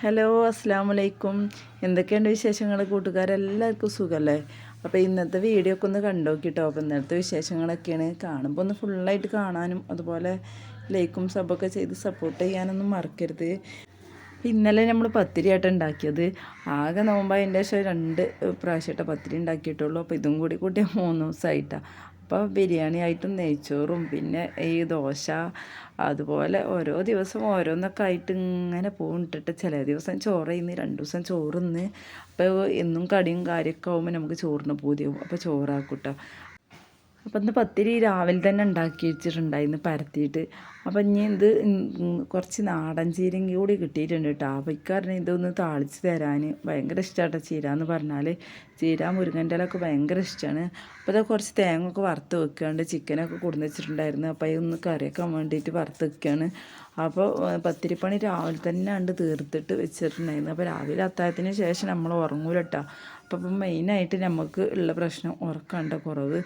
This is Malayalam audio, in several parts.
ഹലോ അസ്സാം വലൈക്കും എന്തൊക്കെയുണ്ട് വിശേഷങ്ങൾ കൂട്ടുകാരെല്ലാവർക്കും സുഖമല്ലേ അപ്പോൾ ഇന്നത്തെ വീഡിയോ ഒക്കെ ഒന്ന് കണ്ടോക്കിട്ടോ അപ്പോൾ ഇന്നത്തെ വിശേഷങ്ങളൊക്കെയാണ്. കാണുമ്പോൾ ഒന്ന് ഫുള്ളായിട്ട് കാണാനും അതുപോലെ ലൈക്കും സബൊക്കെ ചെയ്ത് സപ്പോർട്ട് ചെയ്യാനൊന്നും മറക്കരുത്. ഇന്നലെ നമ്മൾ പത്തിരിയായിട്ട് ഉണ്ടാക്കിയത്. ആകെ നോമ്പായതിന്റെ ശേഷം രണ്ട് പ്രാവശ്യമായിട്ട് പത്തിരി ഉണ്ടാക്കിയിട്ടുള്ളൂ. അപ്പോൾ ഇതും കൂടി കൂട്ടിയാൽ മൂന്ന് ദിവസമായിട്ടാണ് അപ്പോൾ ബിരിയാണി ആയിട്ടും നെയ്ച്ചോറും പിന്നെ ഈ ദോശ അതുപോലെ ഓരോ ദിവസം ഓരോന്നൊക്കെ ആയിട്ട് ഇങ്ങനെ പോകുന്നിട്ട് ചില ദിവസം ചോറ് ചെയ്യുന്നു രണ്ട് ദിവസം ചോറ് ഇന്ന്. അപ്പോൾ എന്നും കടിയും കാര്യമൊക്കെ ആകുമ്പോൾ നമുക്ക് ചോറിന് പൂതിയാവും. അപ്പോൾ ചോറാക്കൂട്ടോ അപ്പം ഇന്ന് പത്തിരി രാവിലെ തന്നെ ഉണ്ടാക്കി വെച്ചിട്ടുണ്ടായിരുന്നു പരത്തിയിട്ട്. അപ്പം ഇനി ഇത് കുറച്ച് നാടൻ ചീരയും കൂടി കിട്ടിയിട്ടുണ്ട് കേട്ടോ. അപ്പോൾ ഇക്കാരണം ഇതൊന്ന് താളിച്ച് തരാൻ ഭയങ്കര ഇഷ്ടമാണ് ചീര എന്ന് പറഞ്ഞാൽ ചീര മുരുങ്ങന്റെ ഇലൊക്കെ ഭയങ്കര ഇഷ്ടമാണ് അപ്പോൾ അത് കുറച്ച് തേങ്ങ ഒക്കെ വറുത്ത് വെക്കാണ്ട് ചിക്കനൊക്കെ കൊടുന്ന് വെച്ചിട്ടുണ്ടായിരുന്നു. അപ്പോൾ അതൊന്ന് കറിയൊക്കെ വേണ്ടിയിട്ട് വറുത്ത് വെക്കുകയാണ് അപ്പോൾ പത്തിരിപ്പണി രാവിലെ തന്നെ ഉണ്ട് തീർത്തിട്ട് വെച്ചിട്ടുണ്ടായിരുന്നു. അപ്പോൾ രാവിലെ അത്താഴത്തിന് ശേഷം നമ്മൾ ഉറങ്ങൂല കേട്ടോ അപ്പോൾ ഇപ്പം മെയിനായിട്ട് നമുക്ക് ഉള്ള പ്രശ്നം ഉറക്കണ്ട കുറവ്.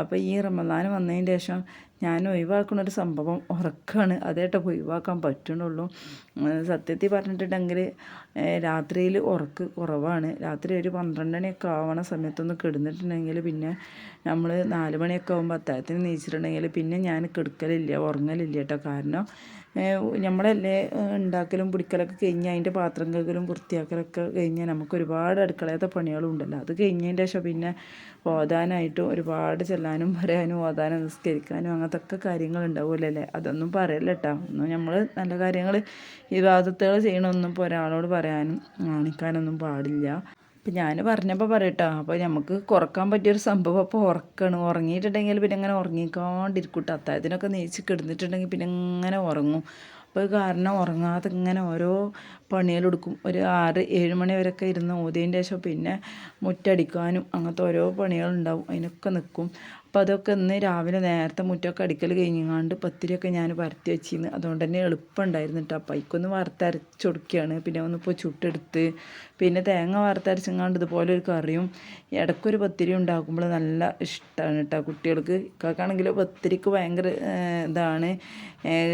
അപ്പോൾ ഈ റമദാൻ വന്നതിന് ശേഷം ഞാൻ ഒഴിവാക്കുന്ന ഒരു സംഭവം ഉറക്കമാണ് അതേട്ടോ ഒഴിവാക്കാൻ പറ്റണുള്ളൂ. സത്യത്തിൽ പറഞ്ഞിട്ടുണ്ടെങ്കിൽ രാത്രിയിൽ ഉറക്ക് കുറവാണ്. രാത്രി ഒരു പന്ത്രണ്ട് മണിയൊക്കെ ആവണ സമയത്തൊന്ന് കിടന്നിട്ടുണ്ടെങ്കിൽ പിന്നെ നമ്മൾ നാല് മണിയൊക്കെ ആകുമ്പോൾ അത്താഴത്തിന് നീച്ചിട്ടുണ്ടെങ്കിൽ പിന്നെ ഞാൻ കിടക്കലില്ല ഉറങ്ങലില്ല കേട്ടോ കാരണം നമ്മളല്ലേ ഉണ്ടാക്കലും പിടിക്കലൊക്കെ കഴിഞ്ഞ് അതിന്റെ പാത്രം കഴുകലും വൃത്തിയാക്കലൊക്കെ കഴിഞ്ഞ് നമുക്ക് ഒരുപാട് അടുക്കളയത്തെ പണികളും ഉണ്ടല്ലോ. അത് കഴിഞ്ഞതിന്റെ ശേഷം പിന്നെ ഓതാനായിട്ടും ഒരുപാട് ചെല്ലാനും പറയാനും ഓതാനും നിസ്കരിക്കാനും അങ്ങനത്തെ ഒക്കെ കാര്യങ്ങൾ ഉണ്ടാവുമല്ലോ അതൊന്നും പറയല്ല കേട്ടോ ഒന്നും നമ്മൾ നല്ല കാര്യങ്ങൾ ഈ വാദത്തുകൾ ചെയ്യണമൊന്നും ഇപ്പോൾ ഒരാളോട് പറയാനും കാണിക്കാനൊന്നും പാടില്ല. അപ്പം ഞാൻ പറഞ്ഞപ്പോൾ പറയട്ടോ. അപ്പോൾ നമുക്ക് കുറയ്ക്കാൻ പറ്റിയൊരു സംഭവം അപ്പോൾ ഉറക്കണം ഉറങ്ങിയിട്ടുണ്ടെങ്കിൽ പിന്നെ ഇങ്ങനെ ഉറങ്ങിക്കൊണ്ടിരിക്കും കേട്ടോ അത്താഴത്തിനൊക്കെ നീച്ച് കിടന്നിട്ടുണ്ടെങ്കിൽ പിന്നെ ഇങ്ങനെ ഉറങ്ങും അപ്പോൾ കാരണം ഉറങ്ങാതെ ഇങ്ങനെ ഓരോ പണികളെടുക്കും. ഒരു ആറ് ഏഴ് മണി വരെയൊക്കെ ഇരുന്ന് ഓതിയതിന്റെ ശേഷം പിന്നെ മുറ്റടിക്കാനും അങ്ങനത്തെ ഓരോ പണികളുണ്ടാവും. അതിനൊക്കെ നിൽക്കും അപ്പോൾ അതൊക്കെ ഇന്ന് രാവിലെ നേരത്തെ മുറ്റമൊക്കെ അടിക്കൽ കഴിഞ്ഞാണ്ട് പത്തിരിയൊക്കെ ഞാൻ പരത്തി വെച്ചിരുന്നു. അതുകൊണ്ട് തന്നെ എളുപ്പമുണ്ടായിരുന്നു കേട്ടോ അപ്പം അതിക്കൊന്ന് വറുത്തരച്ച് കൊടുക്കുകയാണ് പിന്നെ ഒന്നിപ്പോൾ ചുട്ടെടുത്ത് പിന്നെ തേങ്ങ വറുത്തരച്ചെങ്ങാണ്ട് ഇതുപോലെ ഒരു കറിയും ഇടയ്ക്കൊരു പത്തിരി ഉണ്ടാക്കുമ്പോൾ നല്ല ഇഷ്ടമാണ് കേട്ടോ കുട്ടികൾക്ക് ഇക്കാക്കാണെങ്കിൽ പത്തിരിക്ക് ഭയങ്കര ഇതാണ്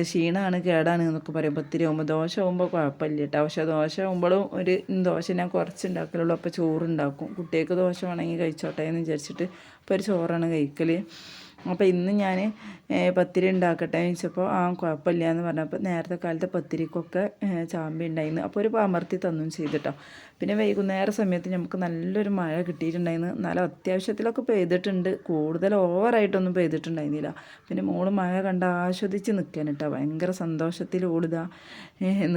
ക്ഷീണമാണ് കേടാണ് എന്നൊക്കെ പറയും. പത്തിരി ആകുമ്പോൾ ദോശ ആകുമ്പോൾ കുഴപ്പമില്ല കേട്ടോ പക്ഷേ ദോശ ആകുമ്പോഴും ഒരു ദോശ ഞാൻ കുറച്ച് ഉണ്ടാക്കലുള്ളൂ അപ്പോൾ ചോറുണ്ടാക്കും. കുട്ടികൾക്ക് ദോശ വേണമെങ്കിൽ കഴിച്ചോട്ടെ എന്ന് വിചാരിച്ചിട്ട് ഇപ്പോൾ ഒരു ചോറാണ് കഴിക്കൽ അപ്പോൾ ഇന്ന് ഞാൻ പത്തിരി ഉണ്ടാക്കട്ടെ എന്ന് വെച്ചപ്പോൾ ആ കുഴപ്പമില്ല എന്ന് പറഞ്ഞപ്പോൾ നേരത്തെ കാലത്തെ പത്തിരിക്കൊക്കെ ചാമ്പി ഉണ്ടായിരുന്നു അപ്പോൾ ഒരു അമർത്തി തന്നും ചെയ്തിട്ടോ. പിന്നെ വൈകുന്നേര സമയത്ത് നമുക്ക് നല്ലൊരു മഴ കിട്ടിയിട്ടുണ്ടായിരുന്നു എന്നാലും അത്യാവശ്യത്തിലൊക്കെ പെയ്തിട്ടുണ്ട്. കൂടുതൽ ഓവറായിട്ടൊന്നും പെയ്തിട്ടുണ്ടായിരുന്നില്ല. പിന്നെ മോൾ മഴ കണ്ട് ആസ്വദിച്ച് നിൽക്കാൻ കേട്ടോ ഭയങ്കര സന്തോഷത്തിൽ ഓടുതാ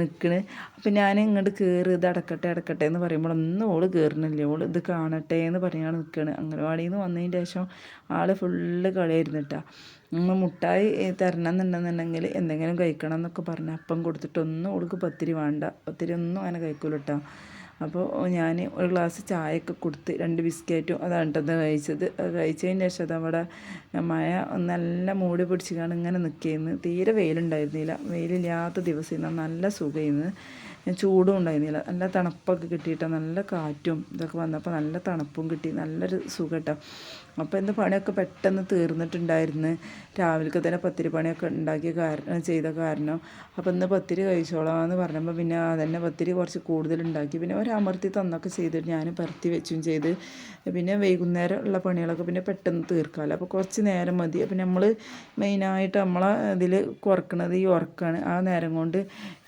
നിൽക്കണ് അപ്പം ഞാൻ ഇങ്ങോട്ട് കയറി ഇത് അടക്കട്ടെ അടക്കട്ടെ എന്ന് പറയുമ്പോൾ ഒന്നും ഓൾ കയറണില്ലേ ഓൾ ഇത് കാണട്ടെ എന്ന് പറയാൻ നിൽക്കുകയാണ് അംഗനവാടിയിൽ നിന്ന് വന്നതിന് ശേഷം ആൾ ഫുള്ള് കളിയായിരുന്നു കേട്ടോ നമ്മൾ മുട്ടായി തരണം എന്നുണ്ടെന്നുണ്ടെങ്കിൽ എന്തെങ്കിലും കഴിക്കണം എന്നൊക്കെ പറഞ്ഞ് അപ്പം കൊടുത്തിട്ടൊന്നും ഓൾക്ക് പത്തിരി വേണ്ട. പത്തിരി ഒന്നും അങ്ങനെ കഴിക്കൂല കേട്ടോ അപ്പോൾ ഞാൻ ഒരു ഗ്ലാസ് ചായയൊക്കെ കൊടുത്ത് രണ്ട് ബിസ്ക്കറ്റും അതാണ് കേട്ടത് കഴിച്ചത്. കഴിച്ചതിന് ശേഷം അതവിടെ മഴ നല്ല മൂടി പിടിച്ചിക്കാണ് ഇങ്ങനെ നിൽക്കുന്നത് തീരെ വെയിലുണ്ടായിരുന്നില്ല. വെയിലില്ലാത്ത ദിവസം നല്ല സുഖമായിരുന്നു. ചൂടും ഉണ്ടായിരുന്നില്ല. നല്ല തണുപ്പൊക്കെ കിട്ടിയിട്ട് നല്ല കാറ്റും ഇതൊക്കെ വന്നപ്പോൾ നല്ല തണുപ്പും കിട്ടി. നല്ലൊരു സുഖം കേട്ടോ. അപ്പോൾ എന്ത് പണിയൊക്കെ പെട്ടെന്ന് തീർന്നിട്ടുണ്ടായിരുന്നു. രാവിലത്തെ തന്നെ പത്തിരി പണിയൊക്കെ ഉണ്ടാക്കിയ കാരണം ചെയ്ത കാരണം. അപ്പോൾ ഇന്ന് പത്തിരി കഴിച്ചോളാമെന്ന് പറഞ്ഞപ്പോൾ പിന്നെ അതന്നെ പത്തിരി കുറച്ച് കൂടുതൽ ഉണ്ടാക്കി പിന്നെ ഒരമർത്തി തന്നൊക്കെ ചെയ്തിട്ട് ഞാൻ പരത്തി വെച്ചും ചെയ്ത്. പിന്നെ വൈകുന്നേരം ഉള്ള പണികളൊക്കെ പിന്നെ പെട്ടെന്ന് തീർക്കാമല്ലോ അപ്പോൾ കുറച്ച് നേരം മതി. അപ്പോൾ നമ്മൾ മെയിനായിട്ട് നമ്മളെ ഇതിൽ കുറക്കണത് ഈ ഉറക്കാണ്. ആ നേരം കൊണ്ട്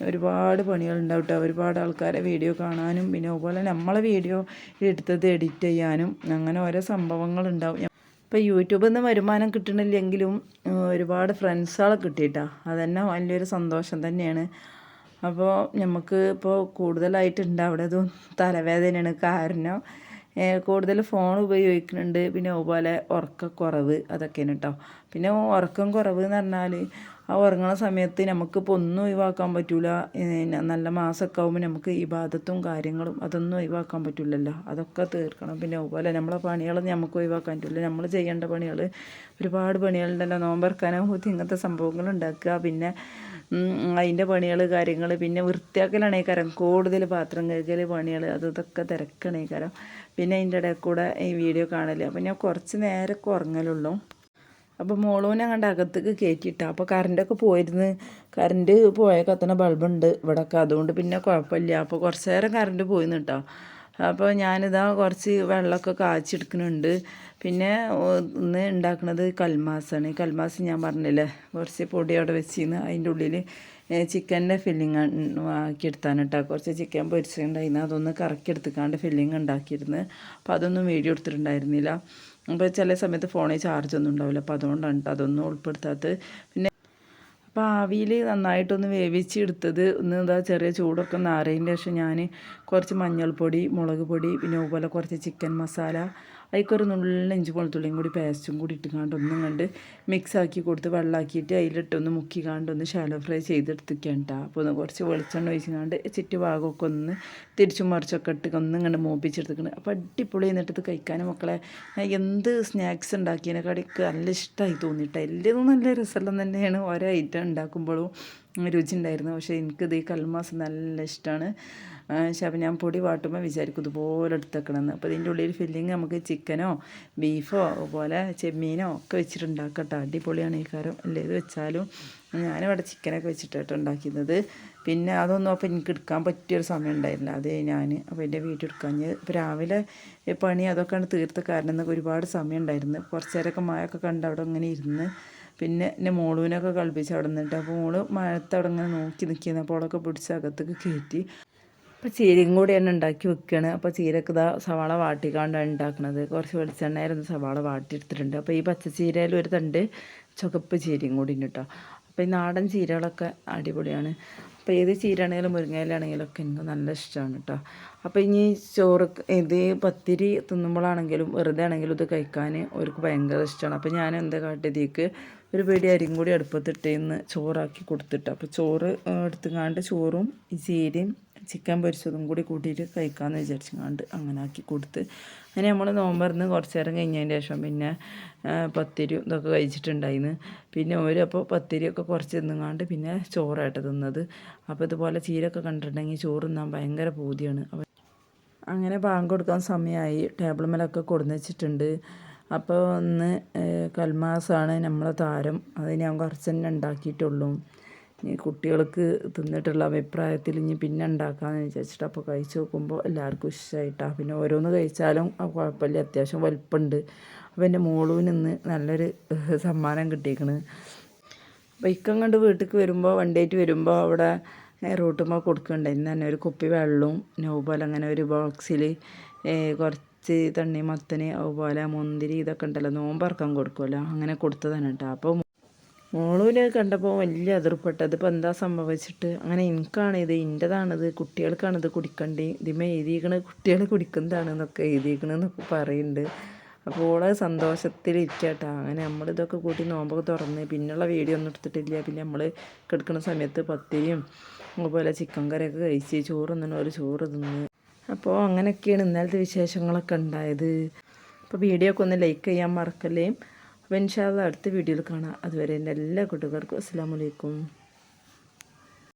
ഒരുപാട് പണികളുണ്ടാവും കേട്ടോ ഒരുപാട് ആൾക്കാരെ വീഡിയോ കാണാനും പിന്നെ അതുപോലെ നമ്മളെ വീഡിയോ എടുത്തത് എഡിറ്റ് ചെയ്യാനും അങ്ങനെ ഓരോ സംഭവങ്ങളുണ്ടാവും. ഇപ്പോൾ യൂട്യൂബിൽ നിന്ന് വരുമാനം കിട്ടണില്ലെങ്കിലും ഒരുപാട് ഫ്രണ്ട്സുകളെ കിട്ടിയിട്ടാ. അതന്നെ വലിയൊരു സന്തോഷം തന്നെയാണ്. അപ്പോൾ നമുക്ക് ഇപ്പോൾ കൂടുതലായിട്ടുണ്ട്. അവിടെ അതും തലവേദനയാണ് കാരണം കൂടുതൽ ഫോൺ ഉപയോഗിക്കുന്നുണ്ട്. പിന്നെ അതുപോലെ ഉറക്കക്കുറവ് അതൊക്കെയാണ് കേട്ടോ പിന്നെ ഉറക്കം കുറവ് എന്ന് പറഞ്ഞാൽ ആ ഉറങ്ങുന്ന സമയത്ത് നമുക്കിപ്പോൾ ഒന്നും ഒഴിവാക്കാൻ പറ്റില്ല നല്ല മാസമൊക്കെ ആകുമ്പോൾ നമുക്ക് ഇബാദത്തും കാര്യങ്ങളും അതൊന്നും ഒഴിവാക്കാൻ പറ്റില്ലല്ലോ അതൊക്കെ തീർക്കണം. പിന്നെ അതുപോലെ നമ്മളെ പണികളൊന്നും നമുക്ക് ഒഴിവാക്കാൻ പറ്റില്ല നമ്മൾ ചെയ്യേണ്ട പണികൾ ഒരുപാട് പണികളുണ്ടല്ലോ. നോമ്പറക്കാനാകുമ്പോൾ ഇങ്ങനത്തെ സംഭവങ്ങൾ ഉണ്ടാക്കുക. പിന്നെ അതിന്റെ പണികൾ കാര്യങ്ങൾ പിന്നെ വൃത്തിയാക്കലാണ് ഈ കാരം. കൂടുതൽ പാത്രം കഴുകൽ പണികൾ അത് ഇതൊക്കെ തിരക്കണേ കാരം. പിന്നെ അതിന്റെ ഇടയിൽ കൂടെ ഈ വീഡിയോ കാണൽ. അപ്പം ഞാൻ കുറച്ച് നേരമൊക്കെ ഉറങ്ങലുള്ളൂ. അപ്പോൾ മോളൂനെ കണ്ട് അകത്തേക്ക് കയറ്റിയിട്ടാണ് അപ്പോൾ കറണ്ടൊക്കെ പോയിരുന്ന്. കറണ്ട് പോയ കത്തണ ബൾബുണ്ട് ഇവിടെയൊക്കെ അതുകൊണ്ട് പിന്നെ കുഴപ്പമില്ല. അപ്പോൾ കുറച്ച് നേരം കറണ്ട് പോയിന്ന് കേട്ടോ അപ്പോൾ ഞാനിതാ കുറച്ച് വെള്ളമൊക്കെ കാച്ചെടുക്കുന്നുണ്ട് പിന്നെ ഇന്ന് ഉണ്ടാക്കുന്നത് കൽമാസാണ്. കൽമാസ് ഞാൻ പറഞ്ഞില്ലേ കുറച്ച് പൊടി അവിടെ വെച്ചിരുന്ന് അതിന്റെ ഉള്ളിൽ ചിക്കന്റെ ഫില്ലിങ് ആക്കിയെടുത്താണ് കേട്ടോ കുറച്ച് ചിക്കൻ പൊരിച്ചിട്ടുണ്ടായിരുന്നു. അതൊന്ന് കറക്കി എടുത്തുക്കാണ്ട് ഫില്ലിങ് ഉണ്ടാക്കിയിരുന്നു. അപ്പോൾ അതൊന്നും വീഡിയോ എടുത്തിട്ടുണ്ടായിരുന്നില്ല. അപ്പോൾ ചില സമയത്ത് ഫോണിൽ ചാർജ് ഒന്നും ഉണ്ടാവില്ല. അപ്പോൾ അതുകൊണ്ടാണ് കേട്ടോ അതൊന്നും ഉൾപ്പെടുത്താത്തത്. പിന്നെ അപ്പോൾ ആവിയിൽ നന്നായിട്ടൊന്ന് വേവിച്ചെടുത്തത് ഒന്ന് എന്താ ചെറിയ ചൂടൊക്കെ നാറിയതിന്റെ ശേഷം ഞാൻ കുറച്ച് മഞ്ഞൾപ്പൊടി മുളക് പൊടി പിന്നെ അതുപോലെ കുറച്ച് ചിക്കൻ മസാല അതിക്കൊരു നുള്ള ഇഞ്ചി വെളുത്തുള്ളിയും കൂടി പേസ്റ്റും കൂടി ഇട്ടുകാണ്ട് ഒന്നും കണ്ട് മിക്സ് ആക്കി കൊടുത്ത് വെള്ളമാക്കിയിട്ട് അതിലിട്ടൊന്ന് മുക്കിക്കാണ്ട് ഒന്ന് ഷാലോ ഫ്രൈ ചെയ്തെടുത്തിക്കാൻ കേട്ടോ അപ്പോൾ ഒന്ന് കുറച്ച് വെളിച്ചെണ്ണ ഒഴിച്ചുകൊണ്ട് ചുറ്റു ഭാഗമൊക്കെ ഒന്ന് തിരിച്ചും മറിച്ചൊക്കെ ഇട്ട് ഒന്നും കണ്ട് മൂപ്പിച്ചെടുത്തിക്കണം. അപ്പോൾ അടിപൊളി എന്നിട്ട് കഴിക്കാനും മക്കളെ. എന്ത് സ്നാക്സ് ഉണ്ടാക്കിയതിനെക്കാടിക്ക് നല്ല ഇഷ്ടമായി തോന്നിയിട്ട്. എല്ലാം നല്ല രസമെല്ലാം തന്നെയാണ് ഓരോ ഐറ്റം ഉണ്ടാക്കുമ്പോഴും രുചി ഉണ്ടായിരുന്നു പക്ഷേ എനിക്കിത് ഈ കൽമാസ് നല്ല ഇഷ്ടമാണ് പക്ഷേ അപ്പോൾ ഞാൻ പൊടി വാട്ടുമ്പോൾ വിചാരിക്കും ഇതുപോലെ എടുത്തേക്കണമെന്ന് അപ്പോൾ ഇതിന്റെ ഉള്ളിൽ ഫില്ലിങ് നമുക്ക് ചിക്കനോ ബീഫോ അതുപോലെ ചെമ്മീനോ ഒക്കെ വെച്ചിട്ടുണ്ടാക്കട്ടോ. അടിപൊളിയാണ് ഈ കാരം. അല്ലേ? ഇത് വെച്ചാലും ഞാനിവിടെ ചിക്കനൊക്കെ വെച്ചിട്ടാണ് ഉണ്ടാക്കുന്നത് പിന്നെ അതൊന്നും അപ്പോൾ എനിക്ക് എടുക്കാൻ പറ്റിയൊരു സമയം ഉണ്ടായിരുന്നില്ല. അത് ഞാൻ അപ്പോൾ എന്റെ വീട്ടിൽ എടുക്കാൻ ഇപ്പോൾ രാവിലെ പണി അതൊക്കെയാണ് തീർത്ത കാരണം എന്നൊക്കെ ഒരുപാട് സമയം ഉണ്ടായിരുന്നു. കുറച്ച് നേരമൊക്കെ മഴയൊക്കെ കണ്ട് അവിടെ ഇങ്ങനെ ഇരുന്ന് പിന്നെ എന്റെ മോളുവിനൊക്കെ കളിപ്പിച്ച് അവിടെ നിന്നിട്ട് അപ്പോൾ മോൾ മഴത്തടങ്ങനെ നോക്കി നിൽക്കുന്ന. അപ്പോൾ അവളൊക്കെ പിടിച്ച് അകത്തേക്ക് കയറ്റി. അപ്പോൾ ചീരയും കൂടി തന്നെ ഉണ്ടാക്കി വെക്കുകയാണ് അപ്പോൾ ചീരക്ക് ഇതാ സവാള വാട്ടിക്കാണ്ടാണ് ഉണ്ടാക്കുന്നത് കുറച്ച് വെളിച്ചെണ്ണയായിരുന്നു സവാള വാട്ടിയെടുത്തിട്ടുണ്ട്. അപ്പോൾ ഈ പച്ചച്ചീരയിൽ ഒരു തണ്ട് ചുവപ്പ് ചീരയും കൂടി ഉണ്ട് കേട്ടോ. അപ്പോൾ ഈ നാടൻ ചീരകളൊക്കെ അടിപൊളിയാണ്. അപ്പോൾ ഏത് ചീരാണെങ്കിലും മുരിങ്ങയിലാണെങ്കിലും ഒക്കെ എനിക്ക് നല്ല ഇഷ്ടമാണ് കേട്ടോ അപ്പോൾ ഇനി ചോറ് ഇത് പത്തിരി തിന്നുമ്പോഴാണെങ്കിലും വെറുതെ ആണെങ്കിലും ഇത് കഴിക്കാൻ അവർക്ക് ഭയങ്കര ഇഷ്ടമാണ് അപ്പോൾ ഞാൻ എന്താ കാട്ടിയതേക്ക് ഒരു പേടി അരിയും കൂടി അടുപ്പത്തിട്ടേന്ന് ചോറാക്കി കൊടുത്തിട്ട്. അപ്പോൾ ചോറ് എടുത്തുങ്ങാണ്ട് ചോറും ഈ ചീരയും ചിക്കൻ പൊരിച്ചതും കൂടി കൂട്ടിയിട്ട് കഴിക്കാമെന്ന് വിചാരിച്ചുകൊണ്ട് അങ്ങനെ ആക്കി കൊടുത്ത്. അങ്ങനെ നമ്മൾ നോമ്പറിന്ന് കുറച്ച് നേരം കഴിഞ്ഞതിന് ശേഷം പിന്നെ പത്തിരി ഇതൊക്കെ കഴിച്ചിട്ടുണ്ടായിന്ന്. പിന്നെ ഒരു അപ്പോൾ പത്തിരിയൊക്കെ കുറച്ച് തിന്നുങ്ങാണ്ട് പിന്നെ ചോറായിട്ട് തിന്നത്. അപ്പോൾ ഇതുപോലെ ചീരൊക്കെ കണ്ടിട്ടുണ്ടെങ്കിൽ ചോറ് തിന്നാൻ ഭയങ്കര പൂതിയാണ്. അപ്പോൾ അങ്ങനെ ബാങ്ക് കൊടുക്കാൻ സമയമായി ടേബിൾ മേലൊക്കെ കൊടുന്ന് വെച്ചിട്ടുണ്ട്. അപ്പോൾ ഒന്ന് കൽമാസാണ് നമ്മളെ താരം. അത് ഞാൻ കുറച്ച് തന്നെ ഉണ്ടാക്കിയിട്ടുള്ളൂ. ഇനി കുട്ടികൾക്ക് തിന്നിട്ടുള്ള അഭിപ്രായത്തിൽ ഇനി പിന്നെ ഉണ്ടാക്കാമെന്ന് വിചാരിച്ചിട്ട് അപ്പോൾ കഴിച്ച് നോക്കുമ്പോൾ എല്ലാവർക്കും ഇഷ്ടമായിട്ടാണ് പിന്നെ ഓരോന്ന് കഴിച്ചാലും കുഴപ്പമില്ല അത്യാവശ്യം വലിപ്പമുണ്ട്. അപ്പോൾ എന്റെ മോളു നിന്ന് നല്ലൊരു സമ്മാനം കിട്ടിയേക്കണ്. അപ്പോൾ ഇക്കം കണ്ട് വീട്ടിലേക്ക് വരുമ്പോൾ വണ്ടിയായിട്ട് വരുമ്പോൾ അവിടെ റൂട്ടുമ്പോൾ കൊടുക്കുന്നുണ്ടായിരുന്നു തന്നെ ഒരു കുപ്പി വെള്ളവും നോബൽ അങ്ങനെ ഒരു ബോക്സിൽ കുറച്ച് തണ്ണി മത്തന് അതുപോലെ മുന്തിരി ഇതൊക്കെ ഉണ്ടല്ലോ നോമ്പറക്കാൻ കൊടുക്കുമല്ലോ അങ്ങനെ കൊടുത്തതാണ് കേട്ടോ. അപ്പോൾ മോളൂനെ കണ്ടപ്പോൾ വലിയ അതിർപ്പെട്ടത് അതിപ്പോൾ എന്താ സംഭവിച്ചിട്ട്? അങ്ങനെ എനിക്കാണ് ഇത് ഇന്റെതാണിത് കുട്ടികൾക്കാണിത് കുടിക്കണ്ടേ? ഇതിമേ എഴുതിയിരിക്കണത് കുട്ടികൾ കുടിക്കുന്നതാണെന്നൊക്കെ എഴുതിയിരിക്കണമെന്നൊക്കെ പറയുന്നുണ്ട് അപ്പോൾ ഓളെ സന്തോഷത്തിലിരിക്കട്ടോ അങ്ങനെ നമ്മളിതൊക്കെ കൂട്ടി നോമ്പൊക്കെ തുറന്ന് പിന്നെയുള്ള വീഡിയോ ഒന്നും എടുത്തിട്ടില്ല. പിന്നെ നമ്മൾ കിടക്കുന്ന സമയത്ത് പത്തിരിയും അതുപോലെ ചിക്കൻ കറിയൊക്കെ കഴിച്ച് ചോറ് തിന്നു ഒരു ചോറ് തിന്ന്. അപ്പോൾ അങ്ങനെയൊക്കെയാണ് ഇന്നലത്തെ വിശേഷങ്ങളൊക്കെ ഉണ്ടായത്. അപ്പോൾ വീഡിയോ ഒക്കെ ഒന്ന് ലൈക്ക് ചെയ്യാൻ മറക്കല്ലേ? അപ്പോൾ ഇൻഷാല്ല അടുത്ത വീഡിയോയിൽ കാണാം. അതുവരെ എന്റെ എല്ലാ കൂട്ടുകാർക്കും അസ്സാം വലൈക്കും